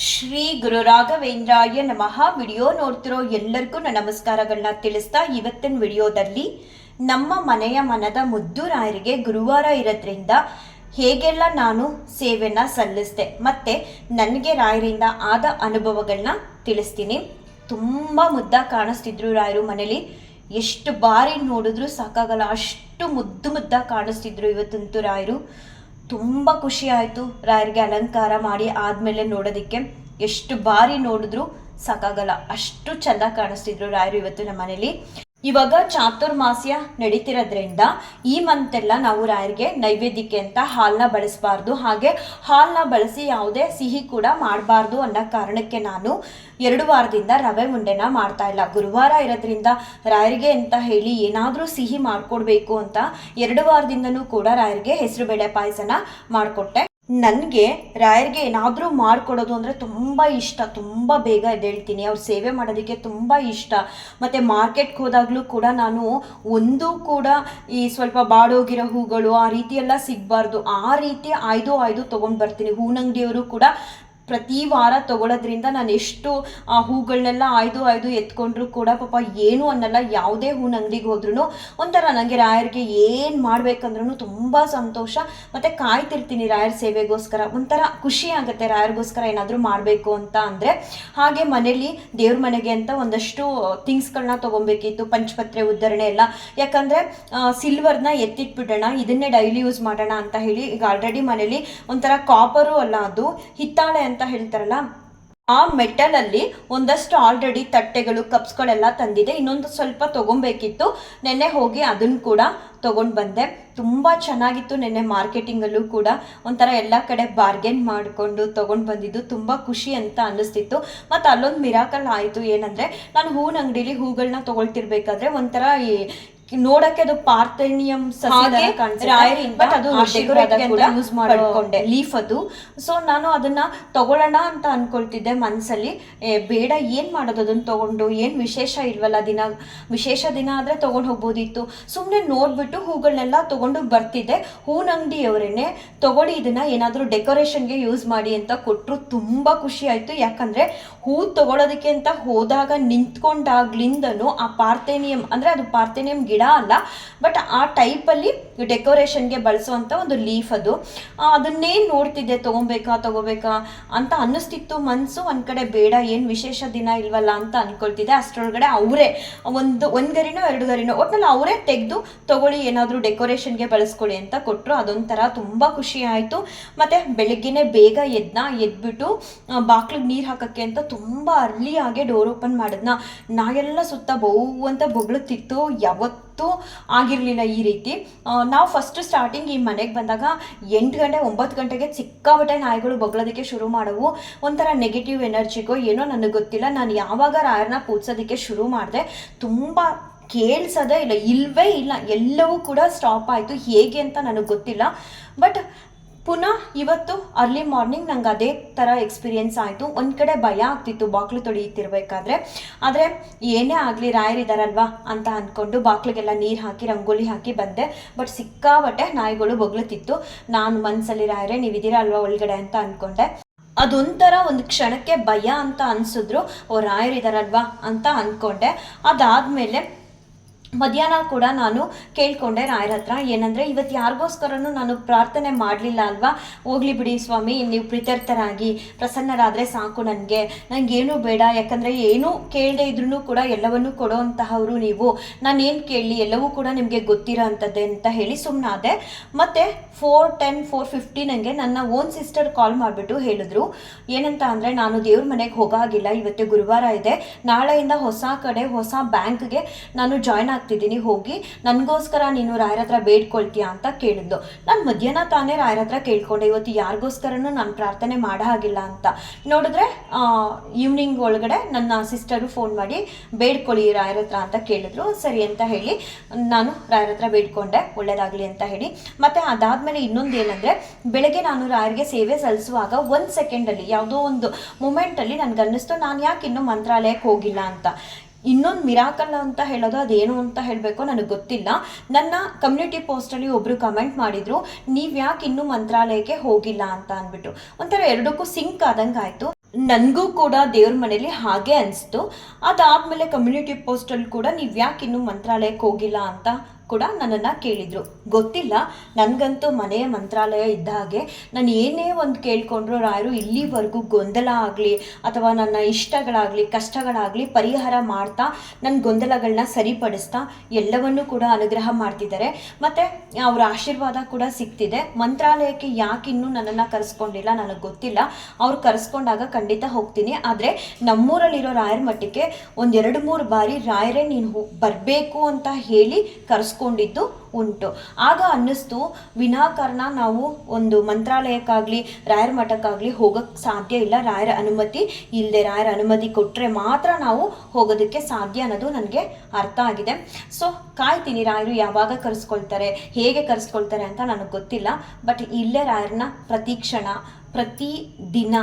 ಶ್ರೀ ಗುರು ರಾಘವೇಂದ್ರಾಯ ನಮಃ. ವಿಡಿಯೋ ನೋಡ್ತಿರೋ ಎಲ್ಲರಿಗೂ ನಮಸ್ಕಾರಗಳನ್ನ ತಿಳಿಸ್ತಾ ಇವತ್ತಿನ ವಿಡಿಯೋದಲ್ಲಿ ನಮ್ಮ ಮನೆಯ ಮನದ ಮುದ್ದು ರಾಯರಿಗೆ ಗುರುವಾರ ಇರೋದ್ರಿಂದ ಹೇಗೆಲ್ಲ ನಾನು ಸೇವೆನ ಸಲ್ಲಿಸಿದೆ ಮತ್ತೆ ನನಗೆ ರಾಯರಿಂದ ಆದ ಅನುಭವಗಳನ್ನ ತಿಳಿಸ್ತೀನಿ. ತುಂಬ ಮುದ್ದ ಕಾಣಿಸ್ತಿದ್ರು ರಾಯರು ಮನೇಲಿ. ಎಷ್ಟು ಬಾರಿ ನೋಡಿದ್ರು ಸಾಕಾಗಲ್ಲ. ಅಷ್ಟು ಮುದ್ದು ಮುದ್ದ ಕಾಣಿಸ್ತಿದ್ರು ಇವತ್ತಂತೂ ರಾಯರು. ತುಂಬ ಖುಷಿ ಆಯಿತು ರಾಯರಿಗೆ ಅಲಂಕಾರ ಮಾಡಿ ಆದಮೇಲೆ ನೋಡೋದಕ್ಕೆ. ಎಷ್ಟು ಬಾರಿ ನೋಡಿದ್ರು ಸಾಕಾಗಲ್ಲ. ಅಷ್ಟು ಚೆಂದ ಕಾಣಿಸ್ತಿದ್ರು ರಾಯರು ಇವತ್ತು ನಮ್ಮ ಮನೇಲಿ. ಇವಾಗ ಚಾತುರ್ಮಾಸ್ಯ ನಡೀತಿರೋದ್ರಿಂದ ಈ ಮಂತ್ ಎಲ್ಲ ನಾವು ರಾಯರಿಗೆ ನೈವೇದ್ಯಕ್ಕೆ ಅಂತ ಹಾಲನ್ನ ಬಳಸಬಾರ್ದು. ಹಾಗೆ ಹಾಲನ್ನ ಬಳಸಿ ಯಾವುದೇ ಸಿಹಿ ಕೂಡ ಮಾಡಬಾರ್ದು ಅನ್ನೋ ಕಾರಣಕ್ಕೆ ನಾನು ಎರಡು ವಾರದಿಂದ ರವೆ ಉಂಡೆನ ಮಾಡ್ತಾ ಇಲ್ಲ. ಗುರುವಾರ ಇರೋದ್ರಿಂದ ರಾಯರಿಗೆ ಅಂತ ಹೇಳಿ ಏನಾದರೂ ಸಿಹಿ ಮಾಡಿಕೊಡ್ಬೇಕು ಅಂತ ಎರಡು ವಾರದಿಂದನೂ ಕೂಡ ರಾಯರಿಗೆ ಹೆಸರುಬೇಳೆ ಪಾಯಸನ ಮಾಡಿಕೊಟ್ಟೆ. ನನಗೆ ರಾಯರಿಗೆ ಏನಾದರೂ ಮಾಡಿಕೊಡೋದು ಅಂದರೆ ತುಂಬ ಇಷ್ಟ, ತುಂಬ ಬೇಗ ಎದ್ದೇಳ್ತೀನಿ. ಅವ್ರ ಸೇವೆ ಮಾಡೋದಕ್ಕೆ ತುಂಬ ಇಷ್ಟ. ಮತ್ತು ಮಾರ್ಕೆಟ್ಗೆ ಹೋದಾಗಲೂ ಕೂಡ ನಾನು ಒಂದೂ ಕೂಡ ಈ ಸ್ವಲ್ಪ ಬಾಡೋಗಿರೋ ಹೂಗಳು ಆ ರೀತಿ ಎಲ್ಲ ಸಿಗಬಾರ್ದು. ಆ ರೀತಿ ಆಯ್ದು ಆಯ್ದು ತೊಗೊಂಡು ಬರ್ತೀನಿ. ಹೂನಂಗಡಿಯವರು ಕೂಡ ಪ್ರತಿ ವಾರ ತಗೊಳ್ಳೋದ್ರಿಂದ ನಾನು ಎಷ್ಟು, ಆ ಹೂಗಳನ್ನೆಲ್ಲ ಆಯ್ದು ಆಯ್ದು ಎತ್ಕೊಂಡ್ರು ಕೂಡ ಪಾಪ ಏನು ಅನ್ನಲ್ಲ, ಯಾವುದೇ ಹೂವಿನ ಅಂಗಡಿಗೆ ಹೋದ್ರೂ ಒಂಥರ ನನಗೆ ರಾಯರಿಗೆ ಏನು ಮಾಡ್ಬೇಕಂದ್ರೂ ತುಂಬ ಸಂತೋಷ. ಮತ್ತು ಕಾಯ್ತಿರ್ತೀನಿ ರಾಯರ್ ಸೇವೆಗೋಸ್ಕರ. ಒಂಥರ ಖುಷಿ ಆಗುತ್ತೆ ರಾಯರ್ಗೋಸ್ಕರ ಏನಾದರೂ ಮಾಡಬೇಕು ಅಂತ ಅಂದರೆ. ಹಾಗೆ ಮನೇಲಿ ದೇವ್ರ ಮನೆಗೆ ಅಂತ ಒಂದಷ್ಟು ಥಿಂಗ್ಸ್ಗಳನ್ನ ತೊಗೊಬೇಕಿತ್ತು, ಪಂಚಪತ್ರೆ, ಉದ್ಧರಣೆ ಎಲ್ಲ. ಯಾಕಂದರೆ ಸಿಲ್ವರ್ನ ಎತ್ತಿಟ್ಬಿಡೋಣ, ಇದನ್ನೇ ಡೈಲಿ ಯೂಸ್ ಮಾಡೋಣ ಅಂತ ಹೇಳಿ ಈಗ ಆಲ್ರೆಡಿ ಮನೇಲಿ ಒಂಥರ ಕಾಪರು ಅಲ್ಲ ಅದು, ಹಿತ್ತಾಳೆ ಅಂತ ಹೇಳ್ತಾರಲ್ಲ, ಆ ಮೆಟಲ್ ಅಲ್ಲಿ ಒಂದಷ್ಟು ಆಲ್ರೆಡಿ ತಟ್ಟೆಗಳು ಕಪ್ಸ್ಗಳೆಲ್ಲ ತಂದಿದೆ. ಇನ್ನೊಂದು ಸ್ವಲ್ಪ ತಗೊಬೇಕಿತ್ತು. ನೆನ್ನೆ ಹೋಗಿ ಅದನ್ನ ಕೂಡ ತೊಗೊಂಡು ಬಂದೆ. ತುಂಬ ಚೆನ್ನಾಗಿತ್ತು ನೆನ್ನೆ ಮಾರ್ಕೆಟಿಂಗಲ್ಲೂ ಕೂಡ. ಒಂಥರ ಎಲ್ಲ ಕಡೆ ಬಾರ್ಗೇನ್ ಮಾಡಿಕೊಂಡು ತೊಗೊಂಡು ಬಂದಿದ್ದು. ತುಂಬ ಖುಷಿ ಅಂತ ಅನ್ನಿಸ್ತಿತ್ತು. ಮತ್ತು ಅಲ್ಲೊಂದು ಮಿರಾಕಲ್ ಆಯಿತು. ಏನಂದರೆ, ನಾನು ಹೂವಿನ ಅಂಗಡಿಲಿ ಹೂಗಳನ್ನ ತೊಗೊಳ್ತಿರ್ಬೇಕಾದ್ರೆ ಒಂಥರ ನೋಡಕ್ಕೆ ಅದು ಪಾರ್ಥೇನಿಯಂ ಬಟ್ ಅದು ಯೂಸ್ ಮಾಡಿಕೊಂಡೆ. ಲೀಫ್ ಅದು. ಸೊ ನಾನು ಅದನ್ನ ತಗೊಳ್ಳೋಣ ಅಂತ ಅನ್ಕೊಳ್ತಿದ್ದೆ ಮನ್ಸಲ್ಲಿ. ಬೇಡ ಏನ್ ಮಾಡೋದು ಅದನ್ನ ತಗೊಂಡು? ಏನ್ ವಿಶೇಷ ಇಲ್ವಲ್ಲ ದಿನ? ವಿಶೇಷ ದಿನ ಆದ್ರೆ ತಗೊಂಡು ಹೋಗ್ಬೋದಿತ್ತು. ಸುಮ್ಮನೆ ನೋಡ್ಬಿಟ್ಟು ಹೂಗಳನ್ನೆಲ್ಲ ತಗೊಂಡು ಬರ್ತಿದ್ದೆ. ಹೂವಿನ ಅಂಗಡಿಯವರೇನೆ ತಗೊಳ್ಳಿ ಇದನ್ನ ಏನಾದರೂ ಡೆಕೋರೇಷನ್ಗೆ ಯೂಸ್ ಮಾಡಿ ಅಂತ ಕೊಟ್ಟರು ತುಂಬಾ ಖುಷಿ ಆಯ್ತು. ಯಾಕಂದ್ರೆ ಹೂ ತಗೊಳ್ಳೋದಕ್ಕೆ ಅಂತ ಹೋದಾಗ ನಿಂತ್ಕೊಂಡಾಗ್ಲಿಂದನು ಆ ಪಾರ್ಥೇನಿಯಂ ಅಂದ್ರೆ ಅದು ಪಾರ್ಥೇನಿಯಂ ಗಿಡ ಅಲ್ಲ ಬಟ್ ಆ ಟೈಪಲ್ಲಿ ಡೆಕೋರೇಷನ್ಗೆ ಬಳಸುವಂಥ ಒಂದು ಲೀಫ್ ಅದು. ಅದನ್ನೇ ನೋಡ್ತಿದ್ದೆ, ತಗೊಬೇಕಾ, ತಗೋಬೇಕಾ ಅಂತ ಅನ್ನಿಸ್ತಿತ್ತು. ಮನಸ್ಸು ಒಂದು ಕಡೆ ಬೇಡ, ಏನು ವಿಶೇಷ ದಿನ ಇಲ್ವಲ್ಲ ಅಂತ ಅನ್ಕೊಳ್ತಿದ್ದೆ. ಅಷ್ಟರೊಳಗಡೆ ಅವರೇ, ಒಂದು ಒಂದು ಗರಿನೋ ಎರಡು ಗರಿನೋ ಒಟ್ನಲ್ಲಿ ಅವರೇ ತೆಗೆದು ತಗೊಳ್ಳಿ, ಏನಾದರೂ ಡೆಕೋರೇಷನ್ಗೆ ಬಳಸ್ಕೊಳ್ಳಿ ಅಂತ ಕೊಟ್ಟರು ಅದೊಂಥರ ತುಂಬ ಖುಷಿ ಆಯಿತು. ಮತ್ತು ಬೆಳಗ್ಗೆನೆ ಬೇಗ ಎದ್ನ, ಎದ್ಬಿಟ್ಟು ಬಾಕ್ಲಿಗೆ ನೀರು ಹಾಕೋಕ್ಕೆ ಅಂತ ತುಂಬ ಅರ್ಲಿಯಾಗೆ ಡೋರ್ ಓಪನ್ ಮಾಡಿದ್ನ. ನಾಯೆಲ್ಲ ಸುತ್ತ ಬಹು ಅಂತ ಬೊಗಳುತ್ತಿತ್ತು ಯಾವತ್ತೂ ಆಗಿರಲಿಲ್ಲ ಈ ರೀತಿ. ನಾವು ಫಸ್ಟ್ ಸ್ಟಾರ್ಟಿಂಗ್ ಈ ಮನೆಗೆ ಬಂದಾಗ ಎಂಟು ಗಂಟೆ, ಒಂಬತ್ತು ಗಂಟೆಗೆ ಸಿಕ್ಕಾಬಟ್ಟೆ ನಾಯಿಗಳು ಬಗ್ಲೋದಕ್ಕೆ ಶುರು ಮಾಡವು. ಒಂಥರ ನೆಗೆಟಿವ್ ಎನರ್ಜಿಗೋ ಏನೋ ನನಗೆ ಗೊತ್ತಿಲ್ಲ. ನಾನು ಯಾವಾಗ ರಾಯರನ್ನ ಪೂಜಿಸೋದಕ್ಕೆ ಶುರು ಮಾಡಿದೆ, ತುಂಬ ಕೇಳಿಸೋದೇ ಇಲ್ಲ, ಇಲ್ವೇ ಇಲ್ಲ, ಎಲ್ಲವೂ ಕೂಡ ಸ್ಟಾಪ್ ಆಯಿತು. ಹೇಗೆ ಅಂತ ನನಗೆ ಗೊತ್ತಿಲ್ಲ. ಬಟ್ ಪುನಃ ಇವತ್ತು ಅರ್ಲಿ ಮಾರ್ನಿಂಗ್ ನಂಗೆ ಅದೇ ಥರ ಎಕ್ಸ್ಪೀರಿಯೆನ್ಸ್ ಆಯಿತು. ಒಂದು ಕಡೆ ಭಯ ಆಗ್ತಿತ್ತು ಬಾಕ್ಲು ತೊಳಿತಿರ್ಬೇಕಾದ್ರೆ. ಆದರೆ ಏನೇ ಆಗಲಿ ರಾಯರಿದಾರಲ್ವಾ ಅಂತ ಅಂದ್ಕೊಂಡು ಬಾಕ್ಲಿಗೆಲ್ಲ ನೀರು ಹಾಕಿ, ರಂಗೋಲಿ ಹಾಕಿ ಬಂದೆ. ಬಟ್ ಸಿಕ್ಕಾಬಟ್ಟೆ ನಾಯಿಗಳು ಬೊಗ್ಲುತ್ತಿತ್ತು ನಾನು ಮನಸ್ಸಲ್ಲಿ ರಾಯರೇ, ನೀವಿದ್ದೀರಾ ಅಲ್ವಾ ಒಳಗಡೆ ಅಂತ ಅಂದ್ಕೊಂಡೆ ಅದೊಂಥರ ಒಂದು ಕ್ಷಣಕ್ಕೆ ಭಯ ಅಂತ ಅನಿಸಿದ್ರು. ಓ ರಾಯರಿದಾರಲ್ವಾ ಅಂತ ಅಂದ್ಕೊಂಡೆ ಅದಾದಮೇಲೆ ಮಧ್ಯಾಹ್ನ ಕೂಡ ನಾನು ಕೇಳಿಕೊಂಡೆ ರಾಯರ ಹತ್ರ. ಏನಂದರೆ, ಇವತ್ತು ಯಾರಿಗೋಸ್ಕರನೂ ನಾನು ಪ್ರಾರ್ಥನೆ ಮಾಡಲಿಲ್ಲ ಅಲ್ವಾ? ಹೋಗ್ಲಿ ಬಿಡಿ ಸ್ವಾಮಿ, ನೀವು ಪ್ರೀತ್ಯರ್ಥರಾಗಿ ಪ್ರಸನ್ನರಾದರೆ ಸಾಕು ನನಗೆ. ನನಗೇನು ಬೇಡ. ಯಾಕಂದರೆ, ಏನೂ ಕೇಳದೆ ಇದ್ರೂ ಕೂಡ ಎಲ್ಲವನ್ನೂ ಕೊಡೋವಂತಹವರು ನೀವು. ನಾನೇನು ಕೇಳಲಿ? ಎಲ್ಲವೂ ಕೂಡ ನಿಮಗೆ ಗೊತ್ತಿರೋ ಅಂತ ಹೇಳಿ ಸುಮ್ಮನಾದೆ ಮತ್ತು ಫೋರ್ ಟೆನ್ ಫೋರ್ ಫಿಫ್ಟಿ ನನಗೆ ನನ್ನ ಓನ್ ಸಿಸ್ಟರ್ ಕಾಲ್ ಮಾಡಿಬಿಟ್ಟು ಹೇಳಿದ್ರು. ಏನಂತ ಅಂದರೆ, ನಾನು ದೇವ್ರ ಮನೆಗೆ ಹೋಗಾಗಿಲ್ಲ ಇವತ್ತು ಗುರುವಾರ ಇದೆ. ನಾಳೆಯಿಂದ ಹೊಸ ಕಡೆ, ಹೊಸ ಬ್ಯಾಂಕ್ಗೆ ನಾನು ಜಾಯ್ನ್ ಆಗ್ತಿದ್ದೀನಿ ಹೋಗಿ ನನಗೋಸ್ಕರ ನೀನು ರಾಯರ ಹತ್ರ ಬೇಡ್ಕೊಳ್ತೀಯಾ ಅಂತ ಕೇಳಿದ್ದು. ನಾನು ಮಧ್ಯಾಹ್ನ ತಾನೇ ರಾಯರ ಹತ್ರ ಕೇಳ್ಕೊಂಡೆ, ಇವತ್ತು ಯಾರಿಗೋಸ್ಕರನೂ ನಾನು ಪ್ರಾರ್ಥನೆ ಮಾಡ ಹಾಗಿಲ್ಲ ಅಂತ. ನೋಡಿದ್ರೆ ಈವ್ನಿಂಗ್ ಒಳಗಡೆ ನನ್ನ ಸಿಸ್ಟರು ಫೋನ್ ಮಾಡಿ ಬೇಡ್ಕೊಳ್ಳಿ ರಾಯರ ಹತ್ರ ಅಂತ ಕೇಳಿದ್ರು. ಸರಿ ಅಂತ ಹೇಳಿ, ನಾನು ರಾಯರ ಹತ್ರ ಬೇಡ್ಕೊಂಡೆ, ಒಳ್ಳೇದಾಗಲಿ ಅಂತ ಹೇಳಿ. ಮತ್ತು ಅದಾದಮೇಲೆ ಇನ್ನೊಂದು ಏನಂದರೆ, ಬೆಳಗ್ಗೆ ನಾನು ರಾಯರಿಗೆ ಸೇವೆ ಸಲ್ಲಿಸುವಾಗ ಒಂದು ಸೆಕೆಂಡಲ್ಲಿ ಯಾವುದೋ ಒಂದು ಮೂಮೆಂಟಲ್ಲಿ ನನಗನ್ನಿಸ್ತು, ನಾನು ಯಾಕೆ ಇನ್ನೂ ಮಂತ್ರಾಲಯಕ್ಕೆ ಹೋಗಿಲ್ಲ ಅಂತ. ಇನ್ನೊಂದು ಮಿರಾಕಲ್ ಅಂತ ಹೇಳೋದು, ಅದೇನು ಅಂತ ಹೇಳಬೇಕು ನನಗೆ ಗೊತ್ತಿಲ್ಲ. ನನ್ನ ಕಮ್ಯುನಿಟಿ ಪೋಸ್ಟಲ್ಲಿ ಒಬ್ಬರು ಕಮೆಂಟ್ ಮಾಡಿದರು, ನೀವು ಯಾಕೆ ಇನ್ನೂ ಮಂತ್ರಾಲಯಕ್ಕೆ ಹೋಗಿಲ್ಲ ಅಂತ ಅಂದ್ಬಿಟ್ಟು. ಒಂಥರ ಎರಡಕ್ಕೂ ಸಿಂಕ್ ಆದಂಗೆ ಆಯಿತು. ನನಗೂ ಕೂಡ ದೇವ್ರ ಮನೇಲಿ ಹಾಗೆ ಅನಿಸ್ತು. ಅದಾದಮೇಲೆ ಕಮ್ಯುನಿಟಿ ಪೋಸ್ಟಲ್ಲಿ ಕೂಡ, ನೀವು ಯಾಕೆ ಇನ್ನೂ ಮಂತ್ರಾಲಯಕ್ಕೆ ಹೋಗಿಲ್ಲ ಅಂತ ಕೂಡ ನನ್ನನ್ನು ಕೇಳಿದರು. ಗೊತ್ತಿಲ್ಲ, ನನಗಂತೂ ಮನೆಯ ಮಂತ್ರಾಲಯ ಇದ್ದ ಹಾಗೆ ನಾನು ಏನೇ ಒಂದು ಕೇಳಿಕೊಂಡ್ರು ರಾಯರು ಇಲ್ಲಿವರೆಗೂ ಗೊಂದಲ ಆಗಲಿ ಅಥವಾ ನನ್ನ ಇಷ್ಟಗಳಾಗಲಿ, ಕಷ್ಟಗಳಾಗಲಿ ಪರಿಹಾರ ಮಾಡ್ತಾ ನನ್ನ ಗೊಂದಲಗಳನ್ನ ಸರಿಪಡಿಸ್ತಾ ಎಲ್ಲವನ್ನೂ ಕೂಡ ಅನುಗ್ರಹ ಮಾಡ್ತಿದ್ದಾರೆ. ಮತ್ತು ಅವರ ಆಶೀರ್ವಾದ ಕೂಡ ಸಿಗ್ತಿದೆ. ಮಂತ್ರಾಲಯಕ್ಕೆ ಯಾಕೆ ಇನ್ನೂ ನನ್ನನ್ನು ಕರೆಸ್ಕೊಂಡಿಲ್ಲ ನನಗೆ ಗೊತ್ತಿಲ್ಲ. ಅವ್ರು ಕರೆಸ್ಕೊಂಡಾಗ ಖಂಡಿತ ಹೋಗ್ತೀನಿ. ಆದರೆ ನಮ್ಮೂರಲ್ಲಿರೋ ರಾಯರ ಮಠಕ್ಕೆ ಒಂದೆರಡು ಮೂರು ಬಾರಿ ರಾಯರೇ ನೀನು ಬರಬೇಕು ಅಂತ ಹೇಳಿ ಕರೆಸ್ಕೊಂಡಿದ್ದು ಉಂಟು. ಆಗ ಅನ್ನಿಸ್ತು, ವಿನಾಕಾರಣ ನಾವು ಒಂದು ಮಂತ್ರಾಲಯಕ್ಕಾಗಲಿ, ರಾಯರ ಮಠಕ್ಕಾಗಲಿ ಹೋಗೋಕ್ಕೆ ಸಾಧ್ಯ ಇಲ್ಲ. ರಾಯರ ಅನುಮತಿ ಇಲ್ಲದೆ ರಾಯರ ಅನುಮತಿ ಕೊಟ್ಟರೆ ಮಾತ್ರ ನಾವು ಹೋಗೋದಕ್ಕೆ ಸಾಧ್ಯ ಅನ್ನೋದು ನನಗೆ ಅರ್ಥ ಆಗಿದೆ. ಸೊ ಕಾಯ್ತೀನಿ ರಾಯರು ಯಾವಾಗ ಕರೆಸ್ಕೊಳ್ತಾರೆ, ಹೇಗೆ ಕರೆಸ್ಕೊಳ್ತಾರೆ ಅಂತ ನನಗೆ ಗೊತ್ತಿಲ್ಲ. ಬಟ್ ಇಲ್ಲೇ ರಾಯರನ್ನ ಪ್ರತಿ ಕ್ಷಣ, ಪ್ರತಿ ದಿನ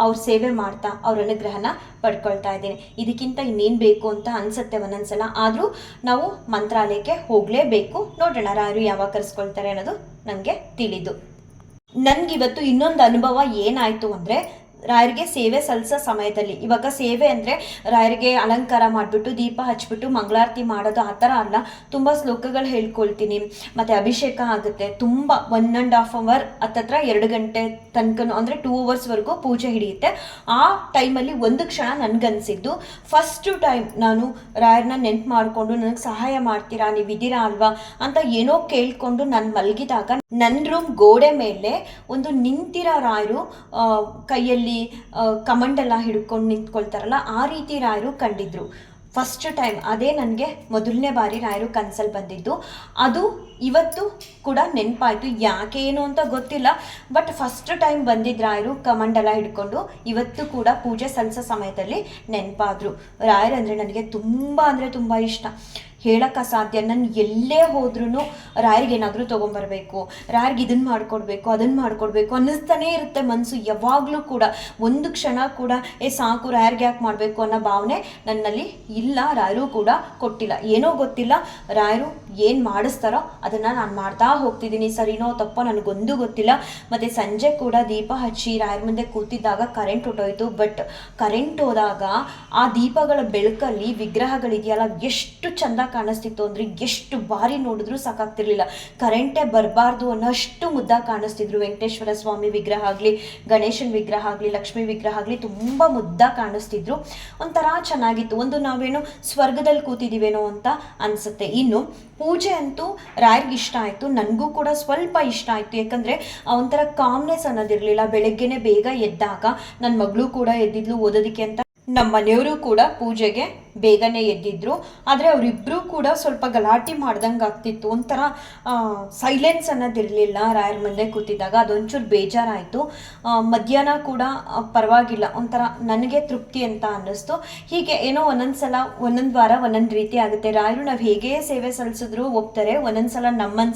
ಅವ್ರ ಸೇವೆ ಮಾಡ್ತಾ ಅವ್ರ ಅನುಗ್ರಹನ ಪಡ್ಕೊಳ್ತಾ ಇದ್ದೀನಿ. ಇದಕ್ಕಿಂತ ಇನ್ನೇನು ಬೇಕು ಅಂತ ಅನ್ಸುತ್ತೆ ಒಂದೊಂದ್ಸಲ. ಆದರೂ ನಾವು ಮಂತ್ರಾಲಯಕ್ಕೆ ಹೋಗಲೇಬೇಕು. ನೋಡೋಣ ರಾಯರು ಯಾವಾಗ ಕರೆಸ್ಕೊಳ್ತಾರೆ ಅನ್ನೋದು ನನಗೆ ತಿಳಿದು. ನನಗಿವತ್ತು ಇನ್ನೊಂದು ಅನುಭವ ಏನಾಯಿತು ಅಂದರೆ ರಾಯರಿಗೆ ಸೇವೆ ಸಲ್ಲಿಸೋ ಸಮಯದಲ್ಲಿ. ಇವಾಗ ಸೇವೆ ಅಂದರೆ ರಾಯರಿಗೆ ಅಲಂಕಾರ ಮಾಡಿಬಿಟ್ಟು, ದೀಪ ಹಚ್ಚಿಬಿಟ್ಟು ಮಂಗಳಾರತಿ ಮಾಡೋದು ಆ ಥರ ಅಲ್ಲ. ತುಂಬ ಶ್ಲೋಕಗಳು ಹೇಳ್ಕೊಳ್ತೀನಿ. ಮತ್ತು ಅಭಿಷೇಕ ಆಗುತ್ತೆ. ತುಂಬ ಒನ್ ಆ್ಯಂಡ್ ಹಾಫ್ ಅವರ್ ಹತ್ತತ್ರ ಎರಡು ಗಂಟೆ ತನಕನೂ, ಅಂದರೆ ಟೂ ಅವರ್ಸ್ವರೆಗೂ ಪೂಜೆ ಹಿಡಿಯುತ್ತೆ. ಆ ಟೈಮಲ್ಲಿ ಒಂದು ಕ್ಷಣ ನನಗನ್ಸಿದ್ದು ಫಸ್ಟು ಟೈಮ್ ನಾನು ರಾಯರನ್ನ ನೆನ್ಪು ಮಾಡಿಕೊಂಡು, ನನಗೆ ಸಹಾಯ ಮಾಡ್ತೀರಾ? ನೀವು ಇದ್ದೀರಾ ಅಲ್ವಾ? ಅಂತ ಏನೋ ಕೇಳಿಕೊಂಡು ನಾನು ಮಲಗಿದಾಗ ನನ್ನ ರೂಮ್ ಗೋಡೆ ಮೇಲೆ ಒಂದು ನಿಂತಿರೋ ರಾಯರು ಕೈಯಲ್ಲಿ ಆ, ಕಮಂಡೆಲ್ಲ ಹಿಡ್ಕೊಂಡು ನಿಂತ್ಕೊಳ್ತಾರಲ್ಲ ಆ ರೀತಿ ರಾಯರು ಕಂಡಿದ್ರು. ಫಸ್ಟ್ ಟೈಮ್ ಅದೇ ನನಗೆ ಮೊದಲನೇ ಬಾರಿ ರಾಯರು ಕನ್ಸಲ್ಲಿ ಬಂದಿದ್ದು. ಅದು ಇವತ್ತು ಕೂಡ ನೆನಪಾಯಿತು ಯಾಕೆ ಏನು ಅಂತ ಗೊತ್ತಿಲ್ಲ. ಬಟ್ ಫಸ್ಟ್ ಟೈಮ್ ಬಂದಿದ್ದ ರಾಯರು ಕಮಂಡೆಲ್ಲ ಹಿಡ್ಕೊಂಡು ಇವತ್ತು ಕೂಡ ಪೂಜೆ ಸಲ್ಲಿಸೋ ಸಮಯದಲ್ಲಿ ನೆನಪಾದ್ರು. ರಾಯರು ಅಂದರೆ ನನಗೆ ತುಂಬ ಅಂದರೆ ತುಂಬ ಇಷ್ಟ. ಹೇಳಕ್ಕೆ ಅಸಾಧ್ಯ ನಾನು ಎಲ್ಲೇ ಹೋದ್ರೂ ರಾಯರಿಗೆ ಏನಾದರೂ ತೊಗೊಂಬರ್ಬೇಕು. ರಾಯರಿಗೆ ಇದನ್ನು ಮಾಡಿಕೊಡ್ಬೇಕು ಅದನ್ನು ಮಾಡಿಕೊಡ್ಬೇಕು ಅನ್ನಿಸ್ತಾನೇ ಇರುತ್ತೆ ಮನಸ್ಸು ಯಾವಾಗಲೂ ಕೂಡ, ಒಂದು ಕ್ಷಣ ಕೂಡ, ಏ ಸಾಕು, ರಾಯರಿಗೆ ಯಾಕೆ ಮಾಡಬೇಕು? ಅನ್ನೋ ಭಾವನೆ ನನ್ನಲ್ಲಿ ಇಲ್ಲ. ರಾಯರು ಕೂಡ ಕೊಟ್ಟಿಲ್ಲ. ಏನೋ ಗೊತ್ತಿಲ್ಲ. ರಾಯರು ಏನು ಮಾಡಿಸ್ತಾರೋ ಅದನ್ನು ನಾನು ಮಾಡ್ತಾ ಹೋಗ್ತಿದ್ದೀನಿ. ಸರಿನೋ ತಪ್ಪೋ ನನಗೊಂದು ಗೊತ್ತಿಲ್ಲ. ಮತ್ತು ಸಂಜೆ ಕೂಡ ದೀಪ ಹಚ್ಚಿ ರಾಯರ ಮುಂದೆ ಕೂತಿದ್ದಾಗ ಕರೆಂಟ್ ಹೊಟ್ಟೋಯ್ತು ಬಟ್ ಕರೆಂಟ್ ಹೋದಾಗ ಆ ದೀಪಗಳ ಬೆಳಕಲ್ಲಿ ವಿಗ್ರಹಗಳಿದೆಯಲ್ಲ, ಎಷ್ಟು ಚಂದ ಕಾಣಿಸ್ತಿತ್ತು ಅಂದರೆ ಎಷ್ಟು ಬಾರಿ ನೋಡಿದ್ರೂ ಸಾಕಾಗ್ತಿರ್ಲಿಲ್ಲ. ಕರೆಂಟೇ ಬರಬಾರ್ದು ಅನ್ನೋಷ್ಟು ಮುದ್ದ ಕಾಣಿಸ್ತಿದ್ರು. ವೆಂಕಟೇಶ್ವರ ಸ್ವಾಮಿ ವಿಗ್ರಹ ಆಗಲಿ, ಗಣೇಶನ ವಿಗ್ರಹ ಆಗಲಿ, ಲಕ್ಷ್ಮೀ ವಿಗ್ರಹ ಆಗಲಿ ತುಂಬ ಮುದ್ದ ಕಾಣಿಸ್ತಿದ್ರು. ಒಂಥರ ಚೆನ್ನಾಗಿತ್ತು. ಒಂದು ನಾವೇನು ಸ್ವರ್ಗದಲ್ಲಿ ಕೂತಿದ್ದೀವೇನೋ ಅಂತ ಅನಿಸುತ್ತೆ. ಇನ್ನು ಪೂಜೆ ಅಂತೂ ರಾಯರ್ಗೆ ಇಷ್ಟ ಆಯಿತು. ನನಗೂ ಕೂಡ ಸ್ವಲ್ಪ ಇಷ್ಟ ಆಯಿತು. ಯಾಕಂದರೆ ಒಂಥರ ಕಾಮ್ನೆಸ್ ಅನ್ನೋದಿರಲಿಲ್ಲ. ಬೆಳಗ್ಗೆನೆ ಬೇಗ ಎದ್ದಾಗ ನನ್ನ ಮಗಳು ಕೂಡ ಎದ್ದಿದ್ಲು ಓದೋದಕ್ಕೆ ಅಂತ ನಮ್ಮ ಮನೆಯವರು ಕೂಡ ಪೂಜೆಗೆ ಬೇಗನೆ ಎದ್ದಿದ್ರು, ಆದರೆ ಅವರಿಬ್ಬರೂ ಕೂಡ ಸ್ವಲ್ಪ ಗಲಾಟೆ ಮಾಡ್ದಂಗೆ ಆಗ್ತಿತ್ತು. ಒಂಥರ ಸೈಲೆನ್ಸ್ ಅನ್ನೋದಿರಲಿಲ್ಲ ರಾಯರ ಮುಂದೆ ಕೂತಿದ್ದಾಗ ಅದೊಂಚೂರು ಬೇಜಾರಾಯಿತು. ಮಧ್ಯಾಹ್ನ ಕೂಡ ಪರವಾಗಿಲ್ಲ. ಒಂಥರ ನನಗೆ ತೃಪ್ತಿ ಅಂತ ಅನ್ನಿಸ್ತು. ಹೀಗೆ ಏನೋ ಒಂದೊಂದು ಸಲ ಒಂದೊಂದು ವಾರ, ಒಂದೊಂದು ರೀತಿ ಆಗುತ್ತೆ. ರಾಯರು ನಾವು ಹೇಗೆ ಸೇವೆ ಸಲ್ಲಿಸಿದ್ರು ಒಪ್ತಾರೆ. ಒಂದೊಂದು ಸಲ ನಮ್ಮ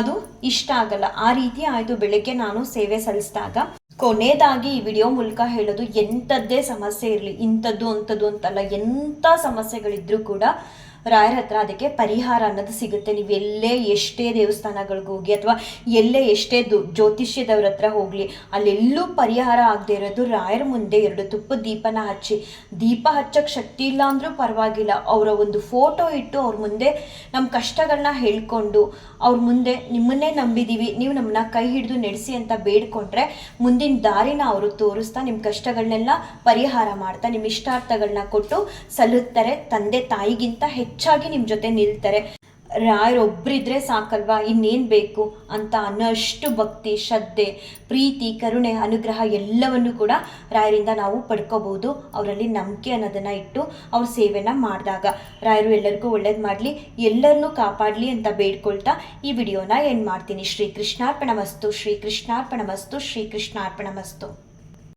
ಅದು ಇಷ್ಟ ಆಗಲ್ಲ. ಆ ರೀತಿ ಆಯಿತು. ಬೆಳಗ್ಗೆ ನಾನು ಸೇವೆ ಸಲ್ಲಿಸಿದಾಗ. ಕೊನೆಯದಾಗಿ ಈ ವಿಡಿಯೋ ಮೂಲಕ ಹೇಳೋದು ಎಂಥದ್ದೇ ಸಮಸ್ಯೆ ಇರಲಿ ಇಂಥದ್ದು ಅಂಥದ್ದು ಅಂತಲ್ಲ ಎಂಥ ಸಮಸ್ಯೆಗಳಿದ್ರೂ ಕೂಡ ರಾಯರ ಹತ್ರ ಅದಕ್ಕೆ ಪರಿಹಾರ ಅನ್ನೋದು ಸಿಗುತ್ತೆ. ನೀವು ಎಲ್ಲೇ ಎಷ್ಟೇ ದೇವಸ್ಥಾನಗಳಿಗೆ ಹೋಗಿ ಅಥವಾ ಎಲ್ಲೇ ಎಷ್ಟೇ ದು, ಜ್ಯೋತಿಷ್ಯದವ್ರ ಹತ್ರ ಹೋಗಲಿ, ಅಲ್ಲೆಲ್ಲೂ ಪರಿಹಾರ ಆಗದೇ ಇರೋದು ರಾಯರ ಮುಂದೆ ಎರಡು ತುಪ್ಪ ದೀಪನ ಹಚ್ಚಿ. ದೀಪ ಹಚ್ಚಕ್ಕೆ ಶಕ್ತಿ ಇಲ್ಲ ಅಂದರೂ ಪರವಾಗಿಲ್ಲ. ಅವರ ಒಂದು ಫೋಟೋ ಇಟ್ಟು ಅವ್ರ ಮುಂದೆ ನಮ್ಮ ಕಷ್ಟಗಳನ್ನ ಹೇಳ್ಕೊಂಡು ಅವ್ರ ಮುಂದೆ ನಿಮ್ಮನ್ನೇ ನಂಬಿದ್ದೀವಿ ನೀವು ನಮ್ಮನ್ನ ಕೈ ಹಿಡಿದು ನಡೆಸಿ ಅಂತ ಬೇಡ್ಕೊಂಡ್ರೆ ಮುಂದಿನ ದಾರಿನ ಅವರು ತೋರಿಸ್ತಾ ನಿಮ್ಮ ಕಷ್ಟಗಳನ್ನೆಲ್ಲ ಪರಿಹಾರ ಮಾಡ್ತಾ ನಿಮ್ಮ ಇಷ್ಟಾರ್ಥಗಳನ್ನ ಕೊಟ್ಟು ಸಲ್ಲುತ್ತಾರೆ ತಂದೆ ತಾಯಿಗಿಂತ ಹೆಚ್ಚಾಗಿ ನಿಮ್ಮ ಜೊತೆ ನಿಲ್ತಾರೆ. ರಾಯರೊಬ್ಬರಿದ್ರೆ ಸಾಕಲ್ವಾ? ಇನ್ನೇನು ಬೇಕು ಅಂತ ಅನ್ನೋಷ್ಟು ಭಕ್ತಿ, ಶ್ರದ್ಧೆ, ಪ್ರೀತಿ, ಕರುಣೆ, ಅನುಗ್ರಹ ಎಲ್ಲವನ್ನು ಕೂಡ ರಾಯರಿಂದ ನಾವು ಪಡ್ಕೋಬಹುದು. ಅವರಲ್ಲಿ ನಂಬಿಕೆ ಅನ್ನೋದನ್ನು ಇಟ್ಟು ಅವ್ರ ಸೇವೆನ ಮಾಡಿದಾಗ. ರಾಯರು ಎಲ್ಲರಿಗೂ ಒಳ್ಳೇದು ಮಾಡಲಿ, ಎಲ್ಲರನ್ನೂ ಕಾಪಾಡಲಿ ಅಂತ ಬೇಡ್ಕೊಳ್ತಾ ಈ ವಿಡಿಯೋನ ಏನು ಮಾಡ್ತೀನಿ. ಶ್ರೀ ಕೃಷ್ಣಾರ್ಪಣ ಮಸ್ತು, ಶ್ರೀ ಕೃಷ್ಣಾರ್ಪಣ ಮಸ್ತು, ಶ್ರೀ ಕೃಷ್ಣಾರ್ಪಣ ಮಸ್ತು.